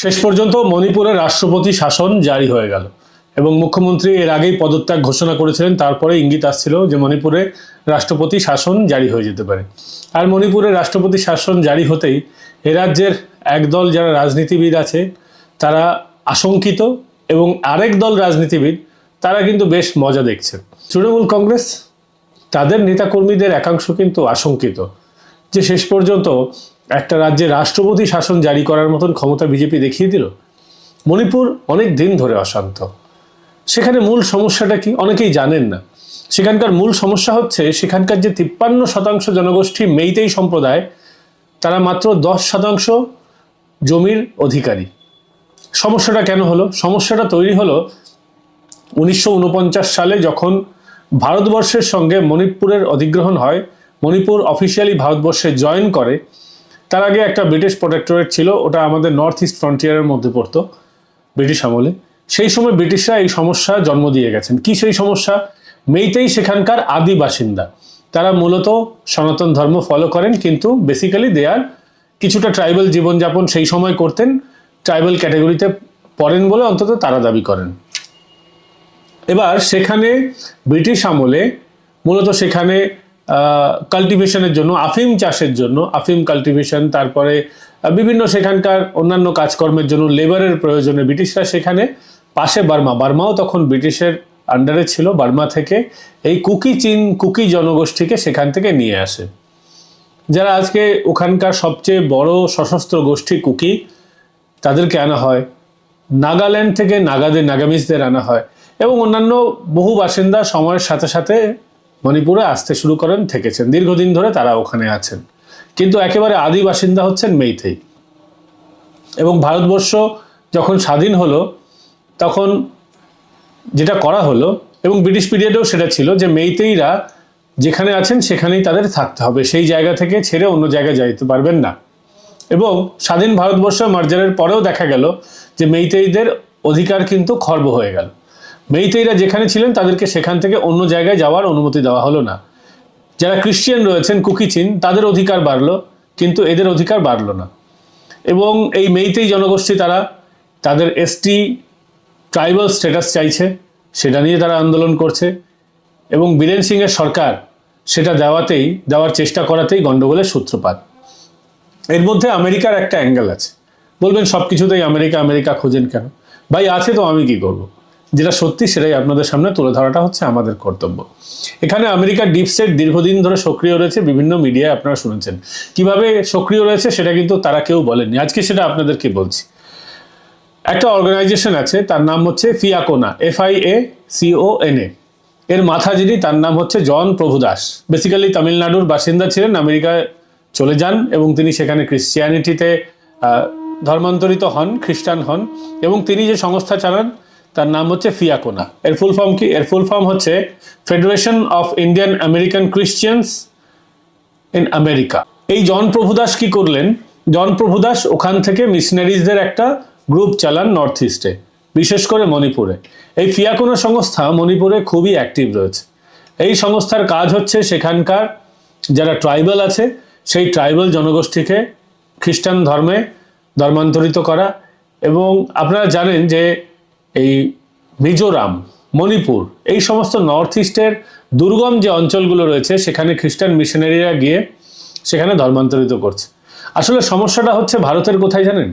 শেষ পর্যন্ত মণিপুরে রাষ্ট্রপতি শাসন জারি হয়ে গেল এবং মুখ্যমন্ত্রী এর আগেই পদত্যাগ ঘোষণা করেছিলেন, তারপরে ইঙ্গিত আসছিল যে মণিপুরে রাষ্ট্রপতি শাসন জারি হয়ে যেতে পারে। আর মণিপুরে রাষ্ট্রপতি শাসন জারি হতেই এ রাজ্যের একদল যারা রাজনীতিবিদ আছে, তারা আশঙ্কিত এবং আরেক দল রাজনীতিবিদ, তারা কিন্তু বেশ মজা দেখছে। তৃণমূল কংগ্রেস, তাদের নেতাকর্মীদের একাংশ কিন্তু আশঙ্কিত। যে শেষ পর্যন্ত একটা রাজ্যে রাষ্ট্রপতি শাসন জারি করার মতন ক্ষমতা বিজেপি দেখিয়ে দিল, মণিপুর অনেক দিন ধরে অশান্ত। সেখানে মূল সমস্যাটা কি অনেকেই জানেন না। সেখানকার মূল সমস্যা হচ্ছে সেখানকার যে তিপ্পান্ন শতাংশ জনগোষ্ঠী মেইতেই সম্প্রদায়, তারা মাত্র দশ শতাংশ জমির অধিকারী। সমস্যাটা কেন হলো? সমস্যাটা তৈরি হলো উনিশশো ঊনপঞ্চাশ সালে যখন ভারতবর্ষের সঙ্গে মণিপুরের অধিগ্রহণ হয় মণিপুর অফিসিয়ালি ভারতবর্ষে জয়েন করে। তার আগে একটা ব্রিটিশ প্রোটেক্টরেট ছিল, ওটা আমাদের নর্থ ইস্ট ফ্রন্টিয়ারের মধ্যে পড়তো ব্রিটিশ আমলে। সেই সময় ব্রিটিশরা এই সমস্যা জন্ম দিয়ে গেছেন। কি সেই সমস্যা? মেইতেই সেখানকার আদি বাসিন্দা। তারা মূলত সনাতন ধর্ম ফলো করেন, কিন্তু বেসিক্যালি দে আর কিছুটা ট্রাইবাল জীবনযাপন সেই সময় করতেন। ট্রাইবাল ক্যাটাগরিতে পড়েন বলে অন্তত তারা দাবি করেন। এবার সেখানে ব্রিটিশ আমলে, মূলত সেখানে কাল্টিভেশনের জন্য, আফিম চাষের জন্য, আফিম কাল্টিভেশন তারপরে বিভিন্ন সেখানকার অন্যান্য কাজকর্মের জন্য লেবারের প্রয়োজনে ব্রিটিশরা সেখানে পাশে বার্মা, বার্মাও তখন ব্রিটিশের আন্ডারে ছিল, বার্মা থেকে এই কুকি চীন, কুকি জনগোষ্ঠীকে সেখান থেকে নিয়ে আসে। যারা আজকে ওখানকার সবচেয়ে বড় সশস্ত্র গোষ্ঠী কুকি, তাদেরকে আনা হয়। নাগাল্যান্ড থেকে নাগাদের নাগামিজদের আনা হয়। এবং অন্যান্য বহু বাসিন্দা সময়ের সাথে সাথে মণিপুরে আসতে শুরু করেন, থেকেছেন। দীর্ঘদিন ধরে তারা ওখানে আছেন। কিন্তু একেবারে আদি বাসিন্দা হচ্ছেন মেইথেই এবং ভারতবর্ষ যখন স্বাধীন হলো, তখন যেটা করা হলো, এবং ব্রিটিশ পিরিয়ডেও সেটা ছিল যে মেইতেইরা যেখানে আছেন, সেখানেই তাদের থাকতে হবে। সেই জায়গা থেকে ছেড়ে অন্য জায়গায় যাইতে পারবেন না। এবং স্বাধীন ভারতবর্ষ মার্জারের পরেও দেখা গেল যে মেইতেইদের অধিকার কিন্তু খর্ব হয়ে গেল। মেইতেইরা যেখানে ছিলেন তাদেরকে সেখান থেকে অন্য জায়গায় যাওয়ার অনুমতি দেওয়া হলো না। যারা খ্রিস্টিয়ান রয়েছেন, কুকিচিন, তাদের অধিকার বাড়লো, কিন্তু এদের অধিকার বাড়লো না। এবং এই মেইতেই জনগোষ্ঠী তারা তাদের এসটি ট্রাইবাল স্ট্যাটাস চাইছে, সেটা নিয়ে তারা আন্দোলন করছে। এবং বীরেন সিংয়ের সরকার সেটা দেওয়াতেই, দেওয়ার চেষ্টা করাতেই গণ্ডগোলের সূত্রপাত। এর মধ্যে আমেরিকার একটা অ্যাঙ্গেল আছে। বলবেন সব কিছুতেই আমেরিকা আমেরিকা খোঁজেন কেন? ভাই, আছে তো, আমি কি করব। যেটা সত্যি সেটাই আপনাদের সামনে তুলে ধরাটা হচ্ছে আমাদের কর্তব্য। এখানে আমেরিকার ডিপ স্টেট দীর্ঘদিন ধরে সক্রিয় রয়েছে, বিভিন্ন মিডিয়ায় আপনারা শুনেছেন। কীভাবে সক্রিয় রয়েছে সেটা কিন্তু তারা কেউ বলেননি। আজকে সেটা আপনাদেরকে বলছি। একটা অর্গানাইজেশন আছে, তার নাম হচ্ছে FIACONA F I A C O N A এর মাথা যিনি, তার নাম হচ্ছে জন প্রভুদাস বেসিক্যালি তামিলনাড়ুর বাসিন্দা ছিলেন, আমেরিকায় চলে যান এবং তিনি সেখানে ক্রিশ্চিয়ানিটিতে ধর্মান্তরিত হন, খ্রিস্টান হন এবং তিনি যে সংস্থা চালান তার নাম হচ্ছে ফিয়াকোনা এর ফুল ফর্ম কি? এর ফুল ফর্ম হচ্ছে federation of Indian American Christians in America এই জন প্রভুদাস কি করলেন? জন প্রভুদাস ওখান থেকে মিশনারিজদের একটা গ্রুপ চালান নর্থ ইস্টে বিশেষ করে মণিপুরে। এই ফিয়াকোনা সংস্থা মণিপুরে খুবই অ্যাক্টিভ রয়েছে। এই সংস্থার কাজ হচ্ছে সেখানকার যারা ট্রাইবাল আছে, সেই ট্রাইবাল জনগোষ্ঠীকে খ্রিস্টান ধর্মে ধর্মান্তরিত করা। এবং আপনারা জানেন যে এই মিজোরাম, মণিপুর, এই সমস্ত নর্থ ইস্টের দুর্গম যে অঞ্চলগুলো রয়েছে, সেখানে খ্রিস্টান মিশনারিরা গিয়ে সেখানে ধর্মান্তরিত করছে। আসলে সমস্যাটা হচ্ছে ভারতের কোথায় জানেন?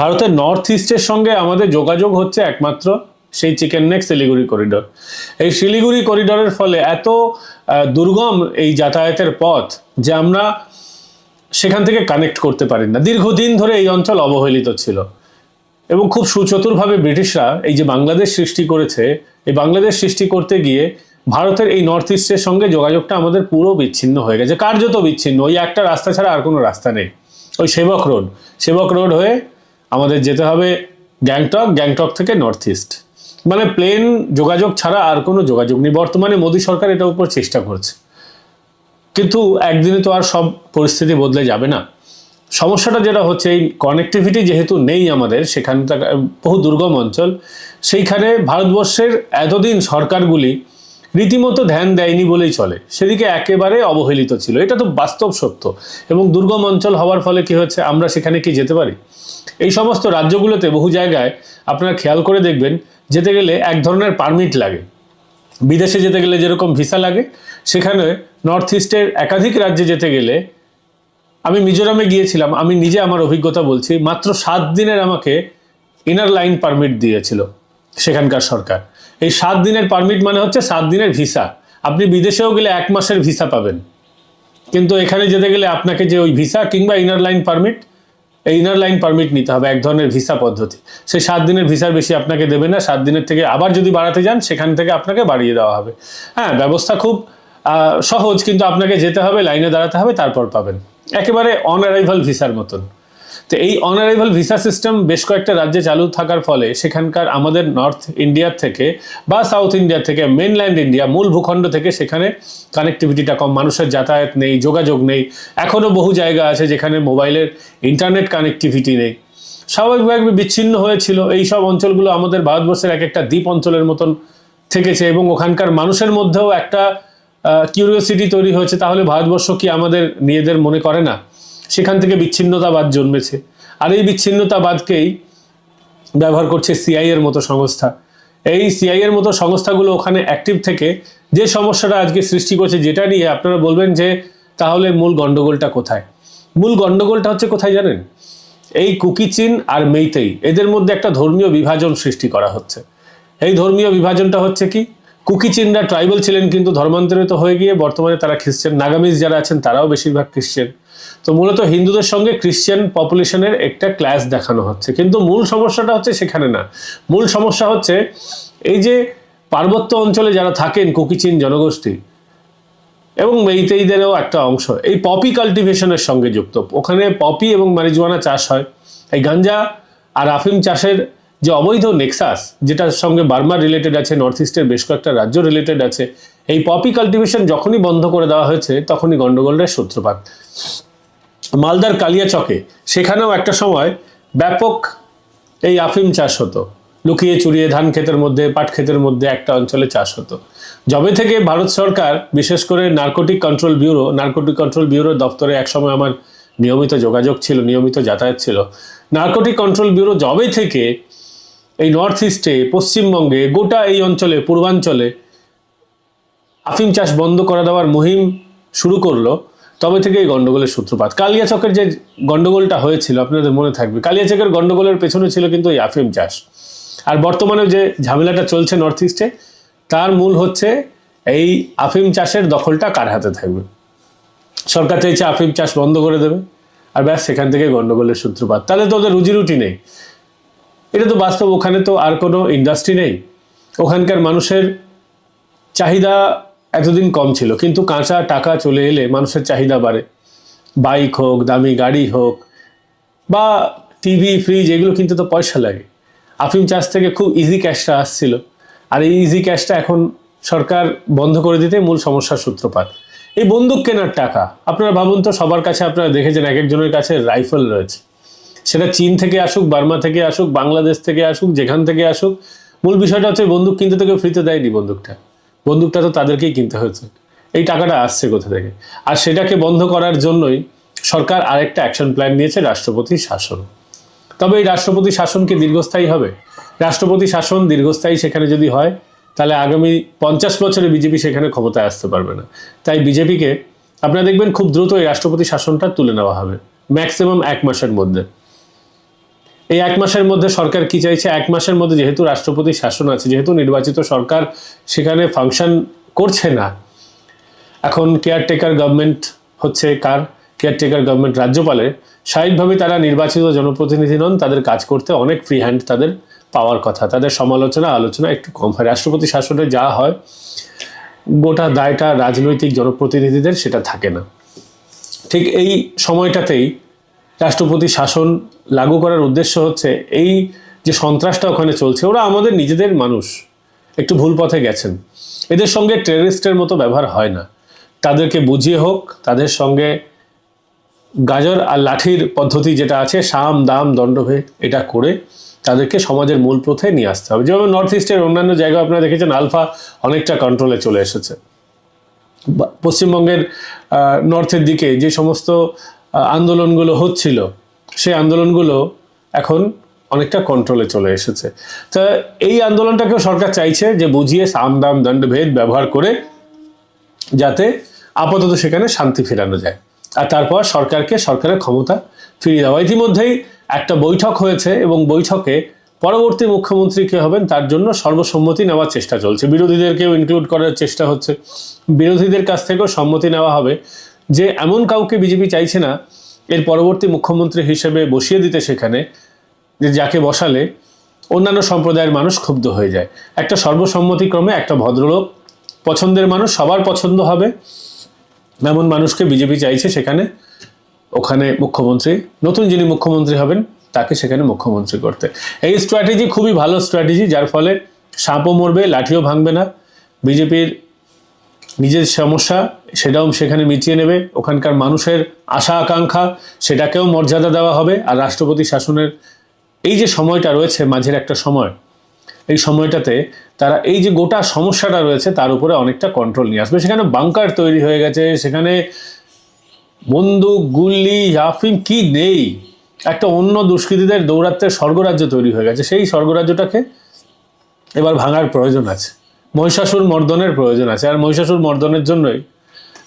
ভারতের নর্থ ইস্টের সঙ্গে আমাদের যোগাযোগ হচ্ছে একমাত্র সেই চিকেন নেক শিলিগুড়ি করিডোর এই শিলিগুড়ি করিডোরের ফলে এত দুর্গম এই যাতায়াতের পথ যে আমরা সেখান থেকে কানেক্ট করতে পারি না। দীর্ঘদিন ধরে এই অঞ্চল অবহেলিত ছিল। এবং খুব সুচতুরভাবে ব্রিটিশরা এই যে বাংলাদেশ সৃষ্টি করেছে, এই বাংলাদেশ সৃষ্টি করতে গিয়ে ভারতের এই নর্থ ইস্টের সঙ্গে যোগাযোগটা আমাদের পুরো বিচ্ছিন্ন হয়ে গেছে। কার্যত বিচ্ছিন্ন? ওই একটা রাস্তা ছাড়া আর কোনো রাস্তা নেই। ওই সেবক রোড। সেবক রোড হয়ে আমাদের যেতে হবে গ্যাংটক গ্যাংটক থেকে নর্থ ইস্ট মানে প্লেন যোগাযোগ ছাড়া আর কোনো যোগাযোগ নেই। বর্তমানে মোদী সরকার এটার উপর চেষ্টা করছে। কিন্তু একদিনে তো আর সব পরিস্থিতি বদলে যাবে না। সমস্যাটা যেটা হচ্ছে, এই কানেক্টিভিটি যেহেতু নেই আমাদের, সেখানে বহু দুর্গম অঞ্চল, সেইখানে ভারতবর্ষের এতদিন সরকারগুলি রীতিমতো ধ্যান দেয়নি বলেই চলে। সেদিকে একেবারে অবহেলিত ছিল। এটা তো বাস্তব সত্য। এবং দুর্গম অঞ্চল হওয়ার ফলে কি হচ্ছে আমরা সেখানে কি যেতে পারি? এই সমস্ত রাজ্যগুলোতে বহু জায়গায় আপনারা খেয়াল করে দেখবেন, যেতে গেলে এক ধরনের পারমিট লাগে। বিদেশে যেতে গেলে যেরকম ভিসা লাগে, সেখানে নর্থ ইস্টের একাধিক রাজ্যে যেতে গেলে আমি মিজোরামে গিয়েছিলাম, আমি নিজে আমার অভিজ্ঞতা বলছি, মাত্র সাত দিনের আমাকে ইনার লাইন পারমিট দিয়েছিল সেখানকার সরকার। এই সাত দিনের পারমিট মানে হচ্ছে সাত দিনের ভিসা আপনি বিদেশেও গেলে এক মাসের ভিসা পাবেন। কিন্তু এখানে যেতে গেলে আপনাকে যে ওই ভিসা কিংবা ইনার লাইন পারমিট এই ইনার লাইন পারমিট নিতে হবে, এক ধরনের ভিসা পদ্ধতি। সেই সাত দিনের ভিসার বেশি আপনাকে দেবে না, সাত দিনের থেকে আবার যদি বাড়াতে যান, সেখান থেকে আপনাকে বাড়িয়ে দেওয়া হবে। হ্যাঁ ব্যবস্থা খুব সহজ, কিন্তু আপনাকে যেতে হবে লাইনে দাঁড়াতে হবে, তারপর পাবেন। একেবারে অন অ্যারাইভাল ভিসার মতন। তো এই অন অ্যারাইভাল ভিসা সিস্টেম বেশ কয়েকটা রাজ্যে চালু থাকার ফলে সেখানকার আমাদের নর্থ ইন্ডিয়ার থেকে বা সাউথ ইন্ডিয়া থেকে মেনল্যান্ড ইন্ডিয়া মূল ভূখণ্ড থেকে সেখানে কানেক্টিভিটিটা কম। মানুষের যাতায়াত নেই, যোগাযোগ নেই। এখনও বহু জায়গা আছে যেখানে মোবাইলের ইন্টারনেট কানেক্টিভিটি নেই। স্বাভাবিকভাবে বিচ্ছিন্ন হয়েছিল। এই সব অঞ্চলগুলো আমাদের ভারতবর্ষের এক একটা দ্বীপ অঞ্চলের মতন থেকেছে এবং ওখানকার মানুষের মধ্যেও একটা কিউরিওসিটি তৈরি হয়েছে, তাহলে ভারতবর্ষ কি আমাদের নিজেদের মনে করে না? সেখান থেকে বিচ্ছিন্নতাবাদ জন্মেছে। আর এই বিচ্ছিন্নতাবাদকেই ব্যবহার করছে সিআই এর মতো সংস্থা। এই সিআই এর মতো সংস্থাগুলো ওখানে অ্যাক্টিভ থেকে যে সমস্যাটা আজকে সৃষ্টি করছে, যেটা নিয়ে আপনারা বলবেন যে, তাহলে মূল গন্ডগোলটা কোথায়? মূল গন্ডগোলটা হচ্ছে কোথায় জানেন? এই কুকিচিন আর মেইতেই, এদের মধ্যে একটা ধর্মীয় বিভাজন সৃষ্টি করা হচ্ছে। এই ধর্মীয় বিভাজনটা হচ্ছে কি? কুকিচিনরা ট্রাইবাল ছিলেন কিন্তু ধর্মান্তরিত হয়ে গিয়ে বর্তমানে তারা খ্রিস্টান, নাগামিজ যারা আছেন তারাও বেশিরভাগ খ্রিস্টান। তো মূলত হিন্দুদের সঙ্গে খ্রিস্টান পপুলেশনের একটা ক্লাস দেখানো হচ্ছে। কিন্তু মূল সমস্যাটা হচ্ছে সেখানে না। মূল সমস্যা হচ্ছে এই যে পার্বত্য অঞ্চলে যারা থাকেন কুকিচিন জনগোষ্ঠী, এবং মেইতেইদেরও একটা অংশ, এই পপি কাল্টিভেশনের সঙ্গে যুক্ত। ওখানে পপি এবং মারিজুয়ানা চাষ হয়। এই গাঞ্জা আর আফিম চাষের যে অবৈধ নেক্সাস যেটার সঙ্গে বার্মা রিলেটেড আছে নর্থ ইস্টের বেশ কয়েকটা রাজ্য রিলেটেড আছে, এই পপি কাল্টিভেশন যখনই বন্ধ করে দেওয়া হয়েছে, তখনই গন্ডগোলের সূত্রপাত। মালদার কালিয়াচকে, সেখানেও একটা সময় ব্যাপক এই আফিম চাষ হতো। লুকিয়ে চুরিয়ে ধান ক্ষেতের মধ্যে, পাট ক্ষেতের মধ্যে একটা অঞ্চলে চাষ হতো। যবে থেকে ভারত সরকার, বিশেষ করে narcotic control bureau narcotic control ব্যুরোর দপ্তরে একসময় আমার নিয়মিত যোগাযোগ ছিল, নিয়মিত যাতায়াত ছিল। নার্কোটিক কন্ট্রোল ব্যুরো যবে থেকে এই নর্থ ইস্টে পশ্চিমবঙ্গে গোটা এই অঞ্চলে, পূর্বাঞ্চলে আফিম চাষ বন্ধ করে দেওয়ার মুহিম শুরু করল। তবে থেকে এই গন্ডগোলের সূত্রপাত। কালিয়াচকের যে গন্ডগোলটা হয়েছিল, আপনাদের মনে থাকবে। কালিয়াচকের গন্ডগোলের পেছনে ছিল কিন্তু এই আফিম চাষ। আর বর্তমানে যে ঝামেলাটা চলছে নর্থ ইস্টে তার মূল হচ্ছে এই আফিম চাষের দখলটা কার হাতে থাকবে? সরকার চাইছে আফিম চাষ বন্ধ করে দেবে। আর ব্যাস, সেখান থেকে গন্ডগোলের সূত্রপাত। তাহলে তো ওদের রুজি রুটি নেই। এটা তো বাস্তব, ওখানে তো আর কোনো ইন্ডাস্ট্রি নেই। ওখানকার মানুষের চাহিদা এতদিন কম ছিল, কিন্তু কাঁচা টাকা চলে এলে মানুষের চাহিদা বাড়ে। বাইক হোক, দামি গাড়ি হোক, বা টিভি ফ্রিজ এগুলো কিনতে তো পয়সা লাগে। আফিম চাষ থেকে খুব ইজি ক্যাশটা আসছিল। আর এই ইজি ক্যাশটা এখন সরকার বন্ধ করে দিতে মূল সমস্যার সূত্রপাত। এই বন্দুক কেনার টাকা, আপনারা ভাবুন তো, সবার কাছে আপনারা দেখেছেন, এক একজনের কাছে রাইফেল রয়েছে। সেটা চীন থেকে আসুক, বার্মা থেকে আসুক, বাংলাদেশ থেকে আসুক, যেখান থেকে আসুক। মূল বিষয়টা হচ্ছে বন্দুক কিনতে থেকে ফ্রিতে দেয়নি বন্দুকটা। বন্দুকটা তো তাদেরকেই কিনতে হয়েছে। এই টাকাটা আসছে কোথা থেকে? আর সেটাকে বন্ধ করার জন্যই সরকার আরেকটা অ্যাকশন প্ল্যান নিয়েছে, রাষ্ট্রপতি শাসন। তবে এই রাষ্ট্রপতি শাসন কি দীর্ঘস্থায়ী হবে? রাষ্ট্রপতি শাসন দীর্ঘস্থায়ী সেখানে যদি হয়, তাহলে আগামী পঞ্চাশ বছরে বিজেপি সেখানে ক্ষমতায় আসতে পারবে না। তাই বিজেপিকে, আপনারা দেখবেন খুব দ্রুত এই রাষ্ট্রপতি শাসনটা তুলে নেওয়া হবে, ম্যাক্সিমাম এক মাসের মধ্যে। এই এক মাসের মধ্যে সরকার কি চাইছে? এক মাসের মধ্যে যেহেতু রাষ্ট্রপতি শাসন আছে, যেহেতু নির্বাচিত সরকার সেখানে ফাংশন করছে না, এখন কেয়ারটেকার গভর্নমেন্ট হচ্ছে কার? কেয়ারটেকার গভর্নমেন্ট রাজ্যপালের। স্বাভাবিকভাবে তারা নির্বাচিত জনপ্রতিনিধি নন, তাদের কাজ করতে অনেক ফ্রি হ্যান্ড তাদের পাওয়ার কথা। তাদের সমালোচনা, আলোচনা একটু কম হয়। রাষ্ট্রপতি শাসনে যা হয়, গোটা দায়টা রাজনৈতিক জনপ্রতিনিধিদের সেটা থাকে না। ঠিক এই সময়টাতেই রাষ্ট্রপতি শাসন লাগু করার উদ্দেশ্য হচ্ছে এই যে সন্ত্রাসটা ওখানে চলছে, ওরা আমাদের নিজেদের মানুষ, একটু ভুল পথে গেছেন। এদের সঙ্গে টেররিস্টের মতো ব্যবহার হয় না। তাদেরকে বুঝিয়ে হোক, তাদের সঙ্গে গাজর আর লাঠির পদ্ধতি যেটা আছে, সাম, দাম দণ্ডভে এটা করে তাদেরকে সমাজের মূল পথে নিয়ে আসতে হবে। যেমন নর্থ ইস্টের অন্যান্য জায়গায় আপনারা দেখেছেন আলফা অনেকটা কন্ট্রোলে চলে এসেছে। পশ্চিমবঙ্গের নর্থের দিকে যে সমস্ত আন্দোলনগুলো হচ্ছিল, সেই আন্দোলনগুলো এখন অনেকটা কন্ট্রোলে চলে এসেছে। তা এই আন্দোলনটাকেও সরকার চাইছে যে বুঝিয়ে সাম, দাম দণ্ডভেদ ব্যবহার করে যাতে আপাতত সেখানে শান্তি ফেরানো যায়। আর তারপর সরকারকে সরকারের ক্ষমতা ফিরিয়ে দেওয়া। ইতিমধ্যেই একটা বৈঠক হয়েছে এবং বৈঠকে পরবর্তী মুখ্যমন্ত্রী কে হবেন তার জন্য সর্বসম্মতি নেওয়ার চেষ্টা চলছে। বিরোধীদেরকেও ইনক্লুড করার চেষ্টা হচ্ছে। বিরোধীদের কাছ থেকেও সম্মতি নেওয়া হবে। যে এমন কাউকে বিজেপি চাইছে না, এর পরবর্তী মুখ্যমন্ত্রী হিসেবে বসিয়ে দিতে সেখানে, যে যাকে বসালে অন্যান্য সম্প্রদায়ের মানুষ ক্ষুব্ধ হয়ে যায়। একটা সর্বসম্মতিক্রমে একটা ভদ্রলোক, পছন্দের মানুষ, সবার পছন্দ হবে, এমন মানুষকে বিজেপি চাইছে সেখানে, ওখানে মুখ্যমন্ত্রী, নতুন যিনি মুখ্যমন্ত্রী হবেন, তাকে সেখানে মুখ্যমন্ত্রী করতে। এই স্ট্র্যাটেজি খুবই ভালো স্ট্র্যাটেজি যার ফলে সাপও মরবে, লাঠিও ভাঙবে না। বিজেপির নিজের সমস্যা সেটাও সেখানে মিটিয়ে নেবে। ওখানকার মানুষের আশা, আকাঙ্ক্ষা, সেটাকেও মর্যাদা দেওয়া হবে আর রাষ্ট্রপতি শাসনের এই যে সময়টা রয়েছে, মাঝের একটা সময়, এই সময়টাতে তারা এই যে গোটা সমস্যাটা রয়েছে, তার উপরে অনেকটা কন্ট্রোল নিয়ে আসবে। সেখানে বাংকার তৈরি হয়ে গেছে, সেখানে বন্দুক গুল্লি আফিম কি নেই? একটা অন্য দুষ্কৃতীদের দৌরাত্মের স্বর্গরাজ্য তৈরি হয়ে গেছে। সেই স্বর্গরাজ্যটাকে এবার ভাঙার প্রয়োজন আছে। মহিষাসুর মর্দনের প্রয়োজন আছে। আর মহিষাসুর মর্দনের জন্যই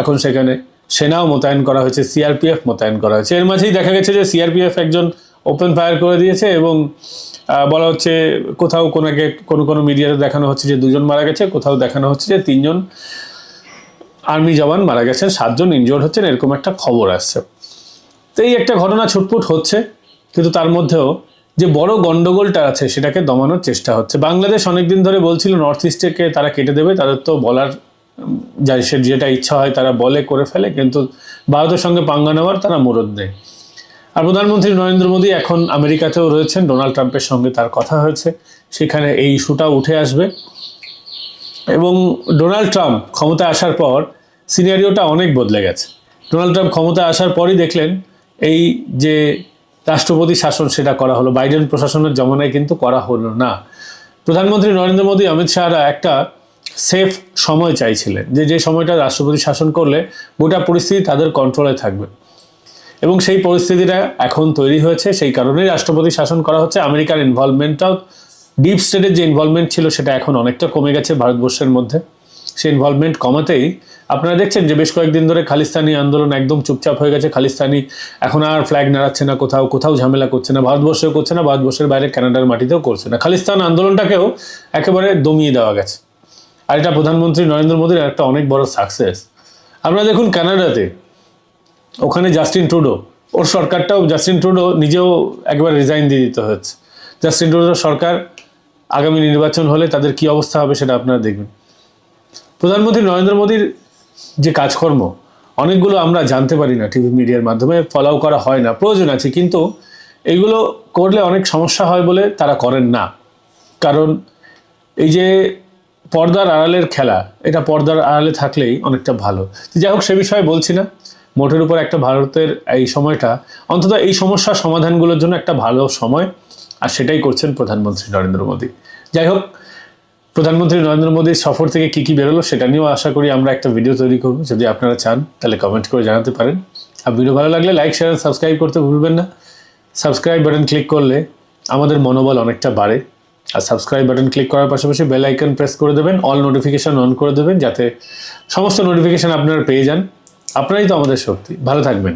এখন সেখানে সেনাও মোতায়েন করা হয়েছে সিআরপিএফ মোতায়েন করা হয়েছে। এর মাঝেই দেখা গেছে যে সিআরপিএফ একজন ওপেন ফায়ার করে দিয়েছে এবং বলা হচ্ছে কোথাও কোনোকে কোনো কোনো মিডিয়াতে দেখানো হচ্ছে যে দুজন মারা গেছে, কোথাও দেখানো হচ্ছে যে তিনজন আর্মি জওয়ান মারা গেছেন, সাতজন ইনজোর্ড হচ্ছেন, এরকম একটা খবর আসছে। তো এই একটা ঘটনা ছুটপুট হচ্ছে, কিন্তু তার মধ্যেও যে বড় গন্ডগোলটা আছে সেটাকে দমানোর চেষ্টা হচ্ছে। বাংলাদেশ অনেকদিন ধরে বলছিল নর্থ ইস্টকে তারা কেটে দেবে তাদের তো বলার উম, যা সে যেটা ইচ্ছা হয় তারা বলে করে ফেলে কিন্তু ভারতের সঙ্গে পাঙ্গা নেওয়ার তারা মুরদ নেই। আর প্রধানমন্ত্রী নরেন্দ্র মোদী এখন আমেরিকাতেও রয়েছেন ডোনাল্ড ট্রাম্পের সঙ্গে তার কথা হয়েছে সেখানে এই ইস্যুটা উঠে আসবে। এবং ডোনাল্ড ট্রাম্প ক্ষমতা আসার পর সিনারিওটা অনেক বদলে গেছে। ডোনাল্ড ট্রাম্প ক্ষমতা আসার পরই দেখলেন এই যে রাষ্ট্রপতি শাসন সেটা করা হলো। বাইডেন প্রশাসনের জমানায় কিন্তু করা হলো না। প্রধানমন্ত্রী নরেন্দ্র মোদী, অমিত শাহরা একটা সেফ সময় চাইছিলেন, যে যে সময়টা রাষ্ট্রপতি শাসন করলে গোটা পরিস্থিতি তাদের কন্ট্রোলে থাকবে। এবং সেই পরিস্থিতিটা এখন তৈরি হয়েছে, সেই কারণেই রাষ্ট্রপতি শাসন করা হচ্ছে। আমেরিকার ইনভলভমেন্টটাও ডিপ স্টেটের যে ইনভলভমেন্ট ছিল, সেটা এখন অনেকটা কমে গেছে ভারতবর্ষের মধ্যে। সেই ইনভলভমেন্ট কমাতেই আপনারা দেখছেন যে বেশ কয়েকদিন ধরে খালিস্তানি আন্দোলন একদম চুপচাপ হয়ে গেছে। খালিস্তানি এখন আর ফ্ল্যাগ নাড়াচ্ছে না, কোথাও কোথাও ঝামেলা করছে না, ভারতবর্ষেও করছে না, ভারতবর্ষের বাইরে কানাডার মাটিতেও করছে না। খালিস্তান আন্দোলনটাকেও একেবারে দমিয়ে দেওয়া গেছে। আর এটা প্রধানমন্ত্রী নরেন্দ্র মোদীর একটা অনেক বড় সাকসেস আপনারা দেখুন কানাডাতে, ওখানে জাস্টিন ট্রুডো ওর সরকারটাও জাস্টিন ট্রুডো নিজেও একবার রিজাইন দিয়ে দিতে হচ্ছে। জাস্টিন ট্রুডোর সরকার আগামী নির্বাচন হলে তাদের কি অবস্থা হবে সেটা আপনারা দেখবেন। প্রধানমন্ত্রী নরেন্দ্র মোদীর যে কাজকর্ম, অনেকগুলো আমরা জানতে পারি না টিভি মিডিয়ার মাধ্যমে ফলাও করা হয় না, প্রয়োজন আছে, কিন্তু এগুলো করলে অনেক সমস্যা হয় বলে তারা করেন না। কারণ এই যে পর্দার আড়ালের খেলা, এটা পর্দার আড়ালে থাকলেই অনেকটা ভালো। যাই হোক, সে বিষয়ে বলছি না। মোটের উপর একটা ভারতের এই সময়টা, অন্তত এই সমস্যার সমাধানগুলোর জন্য একটা ভালো সময়, আর সেটাই করছেন প্রধানমন্ত্রী নরেন্দ্র মোদী। যাই হোক প্রধানমন্ত্রী নরেন্দ্র মোদীর সফর থেকে কী কী বেরোলো সেটা নিয়েও আশা করি আমরা একটা ভিডিও তৈরি করব। যদি আপনারা চান, তাহলে কমেন্ট করে জানাতে পারেন। আর ভিডিও ভালো লাগলে লাইক শেয়ার সাবস্ক্রাইব করতে ভুলবেন না। সাবস্ক্রাইব বাটন ক্লিক করলে আমাদের মনোবল অনেকটা বাড়ে। আর সাবস্ক্রাইব বাটন ক্লিক করার পাশাপাশি বেল আইকন প্রেস করে দেবেন অল নোটিফিকেশন অন করে দেবেন, যাতে সমস্ত নোটিফিকেশন আপনারা পেয়ে যান। আপনারাই তো আমাদের শক্তি। ভালো থাকবেন।